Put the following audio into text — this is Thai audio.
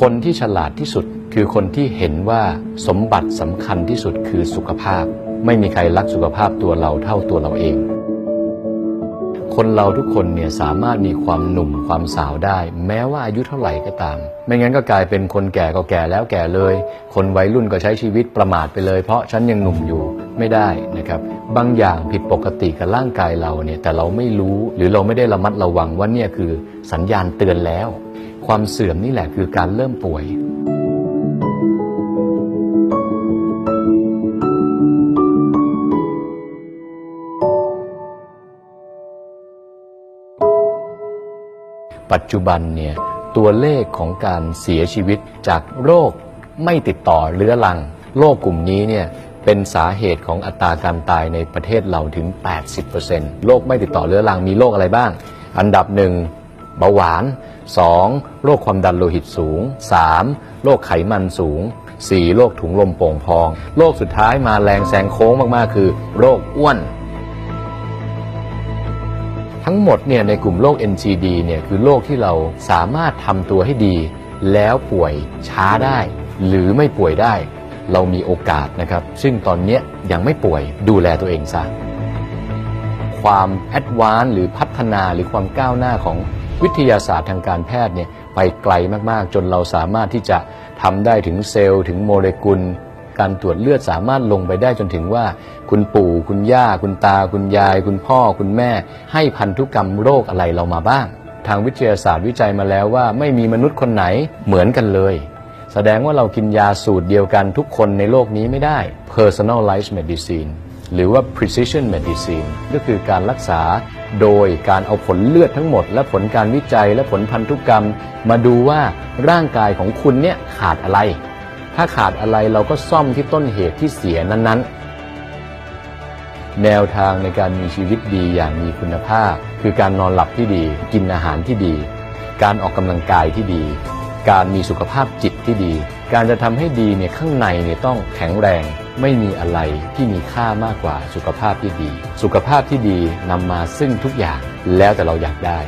คนที่ฉลาดที่สุดคือคนที่เห็นว่าสมบัติสำคัญที่สุดคือสุขภาพ ไม่มีใครรักสุขภาพตัวเราเท่าตัวเราเอง คนเราทุกคนเนี่ยสามารถมีความหนุ่มความสาวได้ แม้ว่าอายุเท่าไหร่ก็ตาม ไม่งั้นก็กลายเป็นคนแก่ก็แก่แล้วแก่เลย คนวัยรุ่นก็ใช้ชีวิตประมาทไปเลย เพราะฉันยังหนุ่มอยู่ไม่ได้นะครับบางอย่างผิดปกติกับร่างกายเราเนี่ยแต่เราไม่รู้หรือเราไม่ได้ระมัดระวังว่าเนี่ยคือสัญญาณเตือนแล้ว ความเสื่อมนี่แหละคือการเริ่มป่วย ปัจจุบันเนี่ยตัวเลขของการเสียชีวิตจากโรคไม่ติดต่อเรื้อรัง โรคกลุ่มนี้เนี่ยเป็นสาเหตุของอัตราการตายในประเทศเราถึง 80%โรคไม่ติดต่อเรื้อรังมีโรคอะไรบ้าง อันดับหนึ่งเบาหวาน 2. โรคความดันโลหิตสูง 3. โรคไขมันสูง 4. โรคถุงลมโป่งพอง โรคสุดท้ายมาแรงแซงโค้งมาก ๆ คือ โรคอ้วน ทั้งหมดเนี่ยในกลุ่มโรค NCD เนี่ยคือโรคที่เราสามารถทำตัวให้ดี แล้วป่วยช้าได้ หรือไม่ป่วยได้ เรามีโอกาสนะครับ ซึ่งตอนเนี้ยยังไม่ป่วยดูแลตัวเองซะความแอดวานซ์หรือพัฒนาหรือความก้าวหน้าของ วิทยาศาสตร์ทางการแพทย์เนี่ยไปไกลมากๆ จนเราสามารถที่จะทำได้ถึงเซลล์ถึงโมเลกุล การตรวจเลือดสามารถลงไปได้จนถึงว่า คุณปู่คุณย่า คุณตา คุณยาย คุณพ่อ คุณแม่ ให้พันธุกรรมโรคอะไรเรามาบ้าง ทางวิทยาศาสตร์วิจัยมาแล้วว่าไม่มีมนุษย์คนไหนเหมือนกันเลยแสดงว่าเรากินยาสูตรเดียวกันทุกคนในโลกนี้ไม่ได้ personalized medicine หรือว่า precision medicine ก็คือการรักษาโดยการเอาผลเลือดทั้งหมด และผลการวิจัยและผลพันธุกรรม มาดูว่าร่างกายของคุณเนี่ยขาดอะไร ถ้าขาดอะไรเราก็ซ่อมที่ต้นเหตุที่เสียนั้นๆ แนวทางในการมีชีวิตดีอย่างมีคุณภาพ คือการนอนหลับที่ดี กินอาหารที่ดี การออกกำลังกายที่ดี การมีสุขภาพจิตที่ดี การจะทำให้ดีเนี่ยข้างในเนี่ยต้องแข็งแรง ไม่มีอะไรที่มีค่ามากกว่าสุขภาพที่ดี สุขภาพที่ดีนำมาซึ่งทุกอย่างแล้วแต่เราอยากได้